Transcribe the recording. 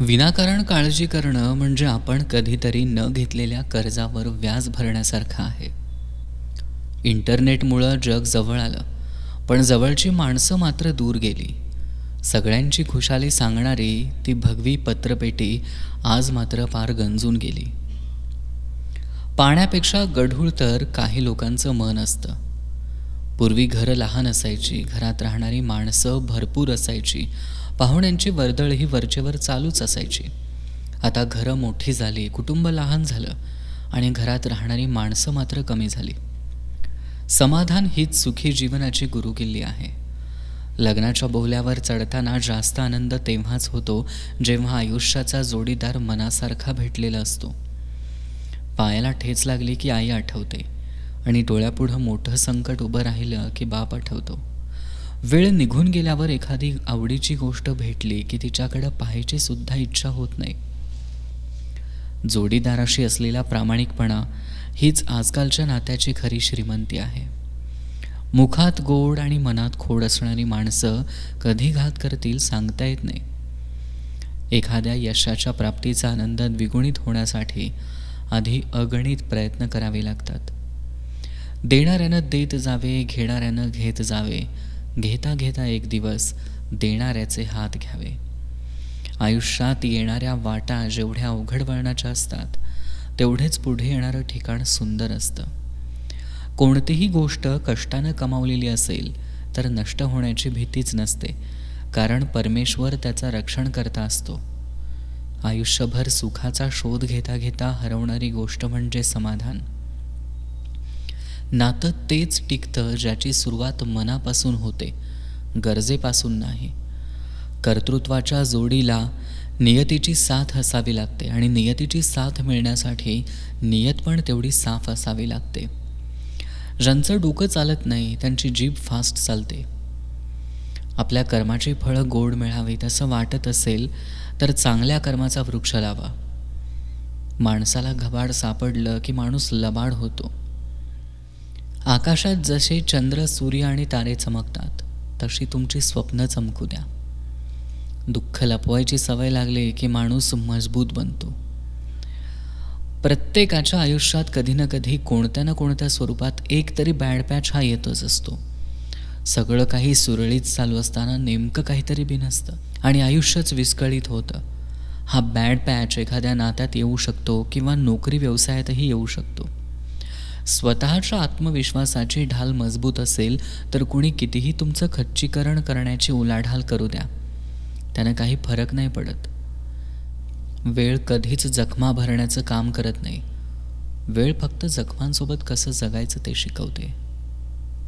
विनाकारण काळजी करणं म्हणजे आपण कधीतरी न घेतलेल्या कर्जावर व्याज भरण्यासारखं आहे. इंटरनेटमुळं जग जवळ आलं पण जवळची माणसं मात्र दूर गेली. सगळ्यांची खुशाली सांगणारी ती भगवी पत्रपेटी आज मात्र फार गंजून गेली. पाण्यापेक्षा गढूळ तर काही लोकांचं मन असतं. पूर्वी घरं लहान असायची घरात राहणारी माणसं भरपूर असायची पाहुण्यांची वर्दळ ही वरचेवर चालूच असायची. आता घरं मोठी झाली कुटुंब लहान झालं आणि घरात राहणारी माणसं मात्र कमी झाली. समाधान हीच सुखी जीवनाची गुरुकिल्ली आहे. लग्नाच्या बोहल्यावर चढताना जास्त आनंद तेव्हाच होतो जेव्हा आयुष्याचा जोडीदार मनासारखा भेटलेला असतो. पायाला ठेच लागली की आई आठवते आणि डोळ्यापुढं मोठं संकट उभं राहिलं की बाप आठवतो. वेळ निघून गेल्यावर एखादी आवडीची गोष्ट भेटली की तिच्याकडं पाहायची सुद्धा इच्छा होत नाही. जोडीदाराशी असलेला प्रामाणिकपणा हीच आजकालच्या नात्याची खरी श्रीमंती आहे. मुखात गोड आणि मनात खोड असणारी माणसं कधी घात करतील सांगता येत नाही. एखाद्या यशाच्या प्राप्तीचा आनंद द्विगुणित होण्यासाठी आधी अगणित प्रयत्न करावे लागतात. देणाऱ्यानं देत जावे घेणाऱ्यानं घेत जावे घेता घेता एक दिवस देणाऱ्याचे हात घ्यावे. आयुष्यात येणाऱ्या वाटा जेवढ्या अवघड वळणाच्या असतात तेवढेच पुढे येणारं ठिकाण सुंदर असतं. कोणतीही गोष्ट कष्टानं कमावलेली असेल तर नष्ट होण्याची भीतीच नसते कारण परमेश्वर त्याचा रक्षण करता असतो. आयुष्यभर सुखाचा शोध घेता घेता हरवणारी गोष्ट म्हणजे समाधान. नातं तेच टिकतं ज्याची सुरुवात मनापासून होते गरजेपासून नाही. कर्तृत्वाच्या जोडीला नियतीची साथ असावी लागते आणि नियतीची साथ मिळण्यासाठी नियत पण तेवढी साफ असावी लागते. ज्यांचं डोकं चालत नाही त्यांची जीभ फास्ट चालते. आपल्या कर्माची फळं गोड मिळावीत असं वाटत असेल तर चांगल्या कर्माचा वृक्ष लावा. माणसाला घबाड सापडलं की माणूस लबाड होतो. आकाशात जसे चंद्र सूर्य आणि तारे चमकतात तशी तुमची स्वप्न चमकू द्या. दुःख लपवायची सवय लागली की माणूस मजबूत बनतो. प्रत्येकाच्या आयुष्यात कधी ना कधी कोणत्या ना कोणत्या स्वरूपात एक तरी बॅड पॅच हा येतच असतो. सगळं काही सुरळीत चालू असताना नेमकं काहीतरी बिनसतं आणि आयुष्यच विस्कळीत होतं. हा बॅड पॅच एखाद्या नात्यात येऊ शकतो किंवा नोकरी व्यवसायातही येऊ शकतो. स्वतःच्या आत्मविश्वासाची ढाल मजबूत असेल तर कुणी कितीही तुमचं खच्चीकरण करण्याची उलाढाल करू द्या. त्यानं काही फरक नाही पडत. वेळ कधीच जखमा भरण्याचं काम करत नाही. वेळ फक्त जखमांसोबत कसं जगायचं ते शिकवते.